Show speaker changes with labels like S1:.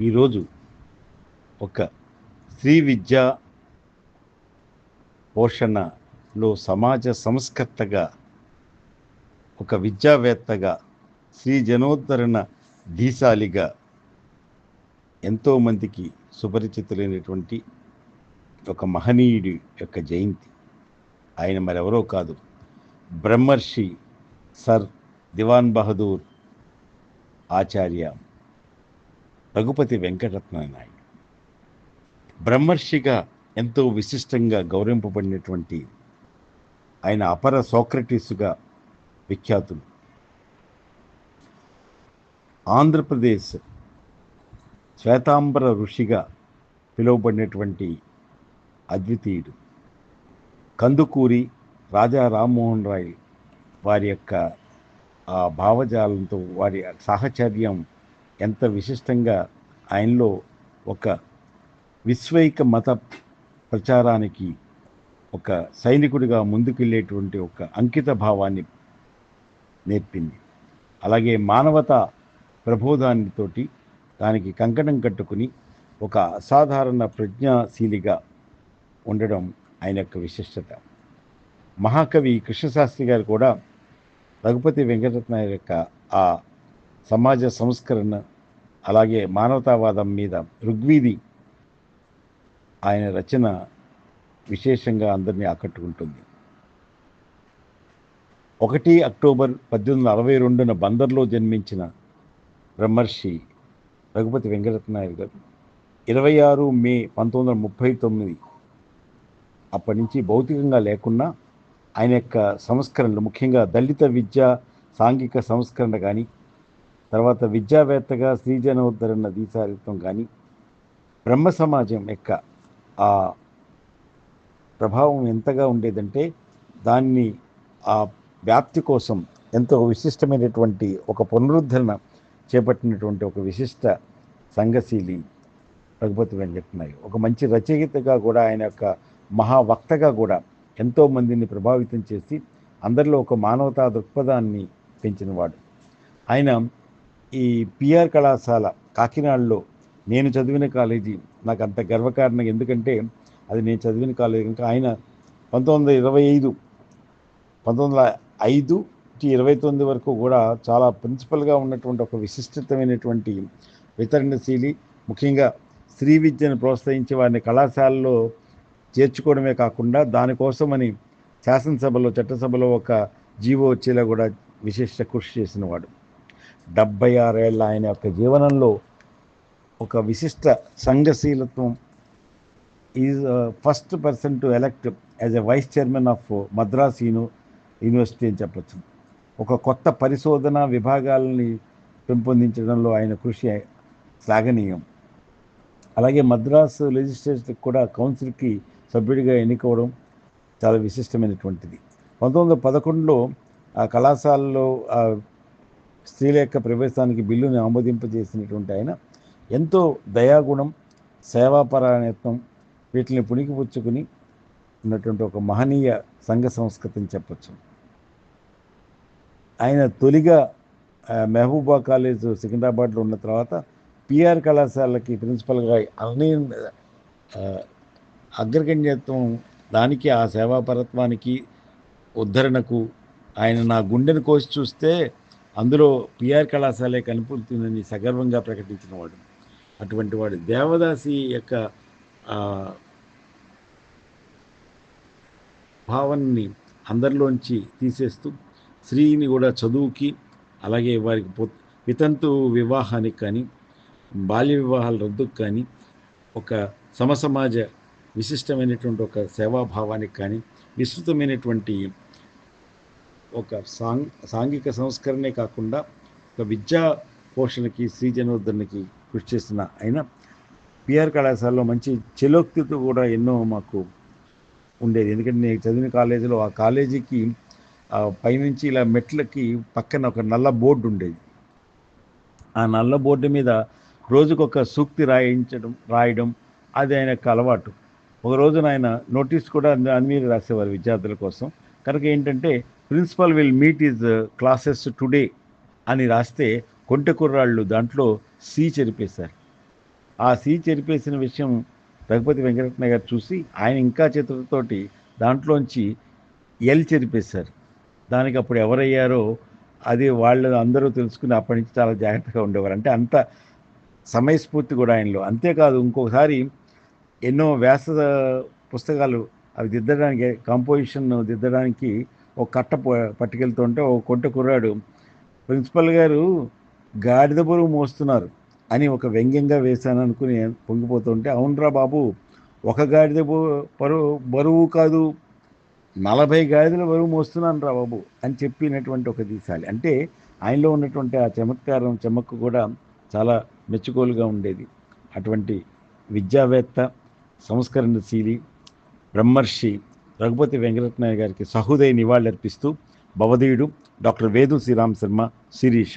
S1: ఈరోజు ఒక స్త్రీ విద్య పోషణలో సమాజ సంస్కర్తగా ఒక విద్యావేత్తగా స్త్రీ జనోద్ధరణ ధీశాలిగా ఎంతోమందికి సుపరిచితులైనటువంటి ఒక మహనీయుడి యొక్క జయంతి. ఆయన మరెవరో కాదు బ్రహ్మర్షి సర్ దివాన్ బహదూర్ ఆచార్య రఘుపతి వెంకటరత్న నాయుడు బ్రహ్మర్షిగా ఎంతో విశిష్టంగా గౌరవింపబడినటువంటి ఆయన అపర సోక్రటీసుగా విఖ్యాతులు. ఆంధ్రప్రదేశ్ శ్వేతాంబర ఋషిగా పిలువబడినటువంటి అద్వితీయుడు. కందుకూరి రాజా రామ్మోహన్ రాయ్ వారి యొక్క ఆ భావజాలంతో వారి సాహచర్యం ఎంత విశిష్టంగా ఆయనలో ఒక విశ్వైక మత ప్రచారానికి ఒక సైనికుడిగా ముందుకెళ్ళేటువంటి ఒక అంకిత భావాన్ని నేర్పింది. అలాగే మానవత ప్రబోధానితోటి దానికి కంకణం కట్టుకుని ఒక అసాధారణ ప్రజ్ఞాశీలిగా ఉండడం ఆయన యొక్క విశిష్టత. మహాకవి కృష్ణశాస్త్రి గారు కూడా రఘుపతి వెంకటరత్న యొక్క ఆ సమాజ సంస్కరణ అలాగే మానవతావాదం మీద ఋగ్వీది ఆయన రచన విశేషంగా అందరినీ ఆకట్టుకుంటుంది. ఒకటి అక్టోబర్ పద్దెనిమిది వందల అరవై రెండున బందర్లో జన్మించిన బ్రహ్మర్షి రఘుపతి వెంకటనాయుడు గారు ఇరవై ఆరు మే పంతొమ్మిది వందల ముప్పై తొమ్మిది అప్పటి నుంచి భౌతికంగా లేకున్నా ఆయన యొక్క సంస్కరణలు ముఖ్యంగా దళిత విద్య సాంఘిక సంస్కరణ కానీ తర్వాత విద్యావేత్తగా శ్రీజనోద్ధరణ దీసారిత్వం కానీ బ్రహ్మ సమాజం యొక్క ఆ ప్రభావం ఎంతగా ఉండేదంటే దాన్ని ఆ వ్యాప్తి కోసం ఎంతో విశిష్టమైనటువంటి ఒక పునరుద్ధరణ చేపట్టినటువంటి ఒక విశిష్ట సంఘశీలి రఘుపతి వెంకటనాయ్ ఒక మంచి రచయితగా కూడా ఆయన యొక్క మహావక్తగా కూడా ఎంతో మందిని ప్రభావితం చేసి అందరిలో ఒక మానవతా దృక్పథాన్ని పెంచినవాడు. ఆయన ఈ పిఆర్ కళాశాల కాకినాడలో నేను చదివిన కాలేజీ నాకు అంత గర్వకారణం. ఎందుకంటే అది నేను చదివిన కాలేజీ ఇంకా ఆయన పంతొమ్మిది వందల ఇరవై ఐదు పంతొమ్మిది వందల ఐదు ఇరవై తొమ్మిది వరకు కూడా చాలా ప్రిన్సిపల్గా ఉన్నటువంటి ఒక విశిష్టతమైనటువంటి వితరణశీలి ముఖ్యంగా స్త్రీ విద్యను ప్రోత్సహించి వారిని కళాశాలలో చేర్చుకోవడమే కాకుండా దానికోసమని శాసనసభలో చట్టసభలో ఒక జీవో వచ్చేలా కూడా విశిష్ట కృషి చేసినవాడు డెబ్బై ఆరేళ్ళ ఆయన యొక్క జీవనంలో ఒక విశిష్ట సంఘశీలత్వం is first person to elect as a vice chairman of Madras uni university అని చెప్పచ్చు. ఒక కొత్త పరిశోధన విభాగాలని పెంపొందించడంలో ఆయన కృషి శ్లాఘనీయం. అలాగే మద్రాసు లెజిస్లేచర్ కూడా కౌన్సిల్కి సభ్యుడిగా ఎన్నుకోవడం చాలా విశిష్టమైనటువంటిది. పంతొమ్మిది వందల పదకొండులో ఆ కళాశాలలో స్త్రీల యొక్క ప్రవేశానికి బిల్లుని ఆమోదింపజేసినటువంటి ఆయన ఎంతో దయాగుణం సేవాపరాయణత్వం వీటిని పుణికిపుచ్చుకుని ఉన్నటువంటి ఒక మహనీయ సంఘ సంస్కృతిని చెప్పచ్చు. ఆయన తొలిగా మెహబూబా కాలేజ్ సికింద్రాబాద్లో ఉన్న తర్వాత పిఆర్ కళాశాలకి ప్రిన్సిపల్గా అన్నీ అగ్రగణ్యత్వం దానికి ఆ సేవాపరత్వానికి ఉద్ధరణకు ఆయన నా గుండెను కోసి చూస్తే అందులో పిఆర్ కళాశాలే కనిపిస్తుందని సగర్వంగా ప్రకటించిన వాడు. అటువంటి వాడు దేవదాసి యొక్క భావాన్ని అందరిలోంచి తీసేస్తూ స్త్రీని కూడా చదువుకి అలాగే వారికి వితంతు వివాహానికి కానీ బాల్య వివాహాల రద్దుకు కానీ ఒక సమసమాజ విశిష్టమైనటువంటి ఒక సేవాభావానికి కానీ విస్తృతమైనటువంటి ఒక సాంగ్ సాంఘిక సంస్కరణే కాకుండా ఒక విద్యా పోషణకి శ్రీజనోద్ధరణకి కృషి చేసిన ఆయన. పిఆర్ కళాశాలలో మంచి చెలోక్తితో కూడా ఎన్నో మాకు ఉండేది. ఎందుకంటే నేను చదివిన కాలేజీలో ఆ కాలేజీకి పైనుంచి ఇలా మెట్లకి పక్కన ఒక నల్ల బోర్డు ఉండేది. ఆ నల్ల బోర్డు మీద రోజుకొక సూక్తి రాయించడం రాయడం అది ఆయన యొక్క అలవాటు. ఒక రోజున ఆయన నోటీస్ కూడా దాని మీద రాసేవారు విద్యార్థుల కోసం. కనుక ఏంటంటే principal will meet is classes today అని రాస్తే కొంటె కుర్రాళ్ళు దాంట్లో సి చెరిపేశారు. ఆ సి చెరిపేసిన విషయం రఘుపతి వెంకటరత్న గారు చూసి ఆయన ఇంకా చేతులతోటి దాంట్లోంచి ఎల్ చెరిపేశారు. దానికి అప్పుడు ఎవరయ్యారో అది వాళ్ళు అందరూ తెలుసుకుని అప్పటి నుంచి చాలా జాగ్రత్తగా ఉండేవారు. అంటే అంత సమయస్ఫూర్తి కూడా ఆయనలో. అంతేకాదు ఇంకొకసారి ఎన్నో వ్యాస పుస్తకాలు అవి దిద్దడానికి కాంపోజిషన్ దిద్దడానికి ఒక కట్ట ప- పట్టుకెళ్తుంటే ఒక కొంట కుర్రాడు ప్రిన్సిపల్ గారు గాడిద బరువు మోస్తున్నారు అని ఒక వ్యంగ్యంగా వేశాను అనుకుని పొంగిపోతుంటే అవునరా బాబు ఒక గాడిద బో- బరువు బరువు కాదు నలభై గాడిదల బరువు మోస్తున్నాను రా బాబు అని చెప్పినటువంటి ఒక దీశాలి అంటే ఆయనలో ఉన్నటువంటి ఆ చమత్కారం చెమక్కు కూడా చాలా మెచ్చుకోలుగా ఉండేది. అటువంటి విద్యావేత్త సంస్కరణశీలి బ్రహ్మర్షి రఘుపతి వెంకటనాయ గారికి సహృదయ నివాళులర్పిస్తూ భవధీయుడు డాక్టర్ వేదు శ్రీరామ్ శర్మ శిరీష.